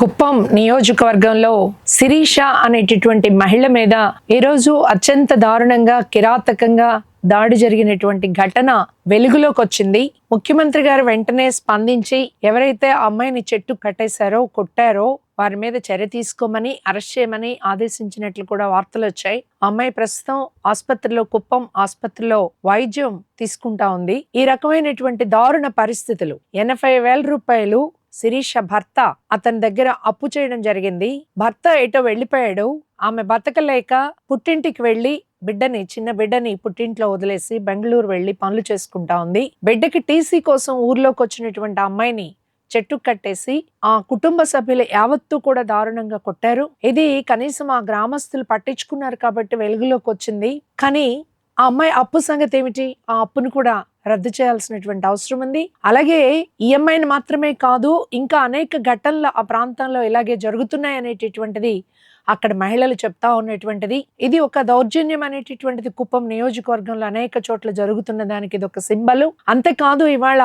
కుప్పం నియోజకవర్గంలో శిరీష అనేటటువంటి మహిళ మీద ఈరోజు అత్యంత దారుణంగా కిరాతకంగా దాడి జరిగినటువంటి ఘటన వెలుగులోకి వచ్చింది. ముఖ్యమంత్రి గారు వెంటనే స్పందించి ఎవరైతే ఆ అమ్మాయిని చెట్టు కట్టేశారో కొట్టారో వారి మీద చర్య తీసుకోమని అరెస్ట్ చేయమని ఆదేశించినట్లు కూడా వార్తలు వచ్చాయి. అమ్మాయి ప్రస్తుతం ఆసుపత్రిలో కుప్పం ఆసుపత్రిలో వైద్యం తీసుకుంటా ఉంది. ఈ రకమైనటువంటి దారుణ పరిస్థితులు ఎనభై వేల రూపాయలు శిరీష భర్త అతని దగ్గర అప్పు చేయడం జరిగింది. భర్త ఎటో వెళ్ళిపోయాడు. ఆమె బతకలేక పుట్టింటికి వెళ్ళి బిడ్డని చిన్న బిడ్డని పుట్టింట్లో వదిలేసి బెంగళూరు వెళ్ళి పనులు చేసుకుంటా ఉంది. బిడ్డకి టీసీ కోసం ఊర్లోకి వచ్చినటువంటి అమ్మాయిని చెట్టు కట్టేసి ఆ కుటుంబ సభ్యులు యావత్తు కూడా దారుణంగా కొట్టారు. ఇది కనీసం ఆ గ్రామస్తులు పట్టించుకున్నారు కాబట్టి వెలుగులోకి వచ్చింది. కానీ ఆ అమ్మాయి అప్పు సంగతి ఏమిటి? ఆ అప్పును కూడా రద్దు చేయాల్సినటువంటి అవసరం ఉంది. అలాగే ఈఎంఐని మాత్రమే కాదు ఇంకా అనేక ఘటనలు ఆ ప్రాంతంలో ఇలాగే జరుగుతున్నాయి అనేటటువంటిది అక్కడ మహిళలు చెప్తా ఉన్నటువంటిది. ఇది ఒక దౌర్జన్యం అనేటటువంటిది కుప్పం నియోజకవర్గంలో అనేక చోట్ల జరుగుతున్న దానికి ఇది ఒక సింబల్. అంతేకాదు ఇవాళ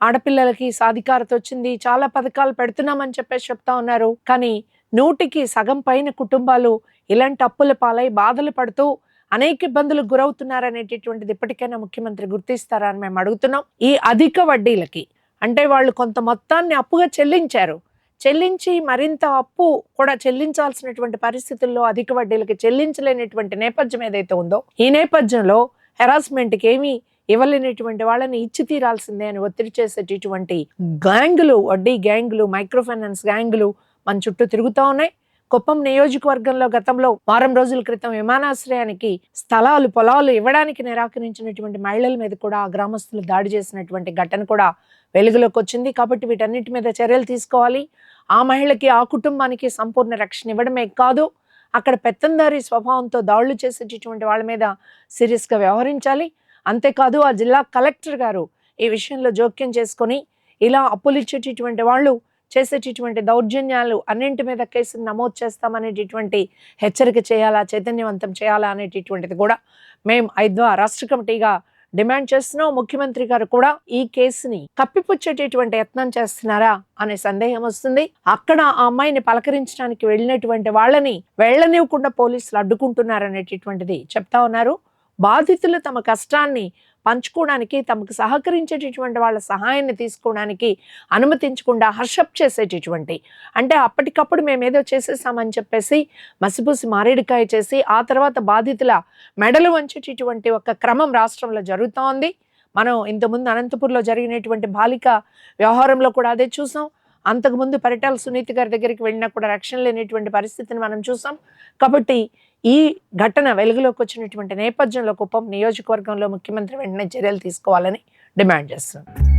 ఆడపిల్లలకి సాధికారత వచ్చింది. చాలా పథకాలు పెడుతున్నామని చెప్పేసి చెప్తా ఉన్నారు. కానీ నూటికి సగం పైన కుటుంబాలు ఇలాంటి అప్పుల పాలై బాధలు పడుతూ అనేక ఇబ్బందులకు గురవుతున్నారనేటటువంటిది ఇప్పటికైనా ముఖ్యమంత్రి గుర్తిస్తారా అని మేము అడుగుతున్నాం. ఈ అధిక వడ్డీలకి అంటే వాళ్ళు కొంత మొత్తాన్ని అప్పుగా చెల్లించారు. చెల్లించి మరింత అప్పు కూడా చెల్లించాల్సినటువంటి పరిస్థితుల్లో అధిక వడ్డీలకి చెల్లించలేనటువంటి నేపథ్యం ఏదైతే ఉందో ఈ నేపథ్యంలో హెరాస్మెంట్కి ఏమీ ఇవ్వలేనటువంటి వాళ్ళని ఇచ్చి తీరాల్సిందే అని ఒత్తిడి చేసేటటువంటి గ్యాంగులు వడ్డీ గ్యాంగులు మైక్రో ఫైనాన్స్ గ్యాంగులు మన చుట్టూ తిరుగుతూ ఉన్నాయి. కుప్పం నియోజకవర్గంలో గతంలో వారం రోజుల క్రితం విమానాశ్రయానికి స్థలాలు పొలాలు ఇవ్వడానికి నిరాకరించినటువంటి మహిళల మీద కూడా గ్రామస్తులు దాడి చేసినటువంటి ఘటన కూడా వెలుగులోకి వచ్చింది. కాబట్టి వీటన్నిటి మీద చర్యలు తీసుకోవాలి. ఆ మహిళకి ఆ కుటుంబానికి సంపూర్ణ రక్షణ ఇవ్వడమే కాదు అక్కడ పెత్తందారి స్వభావంతో దాడులు చేసేటటువంటి వాళ్ళ మీద సీరియస్గా వ్యవహరించాలి. అంతేకాదు ఆ జిల్లా కలెక్టర్ గారు ఈ విషయంలో జోక్యం చేసుకొని ఇలా అప్పులు ఇచ్చేటటువంటి వాళ్ళు చేసేటటువంటి దౌర్జన్యాలు అన్నింటి మీద కేసులు నమోదు చేస్తామనేటటువంటి హెచ్చరిక చేయాలా చైతన్యవంతం చేయాలా అనేటటువంటిది కూడా మేము ఐద్వా రాష్ట్ర కమిటీగా డిమాండ్ చేస్తున్నాం. ముఖ్యమంత్రి గారు కూడా ఈ కేసుని కప్పిపుచ్చేటటువంటి యత్నం చేస్తున్నారా అనే సందేహం వస్తుంది. అక్కడ ఆ అమ్మాయిని పలకరించడానికి వెళ్ళినటువంటి వాళ్ళని వెళ్ళనివ్వకుండా పోలీసులు అడ్డుకుంటున్నారనేటటువంటిది చెప్తా ఉన్నారు. బాధితులు తమ కష్టాన్ని పంచుకోవడానికి తమకు సహకరించేటటువంటి వాళ్ళ సహాయాన్ని తీసుకోవడానికి అనుమతించకుండా హర్షప్ చేసేటటువంటి. అంటే అప్పటికప్పుడు మేము ఏదో చేసేసామని చెప్పేసి మసిపూసి మారేడుకాయ చేసి ఆ తర్వాత బాధితుల మెడలు వంచేటటువంటి ఒక క్రమం రాష్ట్రంలో జరుగుతూ ఉంది మనం ఇంతకుముందు అనంతపూర్లో జరిగినటువంటి బాలిక వ్యవహారంలో కూడా అదే చూసాం. అంతకుముందు పరిటాల సునీతి గారి దగ్గరికి వెళ్ళినా కూడా రక్షణ లేనటువంటి పరిస్థితిని మనం చూసాం. కాబట్టి ఈ ఘటన వెలుగులోకి వచ్చినటువంటి నేపథ్యంలో కుప్పం నియోజకవర్గంలో ముఖ్యమంత్రి వెంటనే చర్యలు తీసుకోవాలని డిమాండ్ చేస్తున్నారు.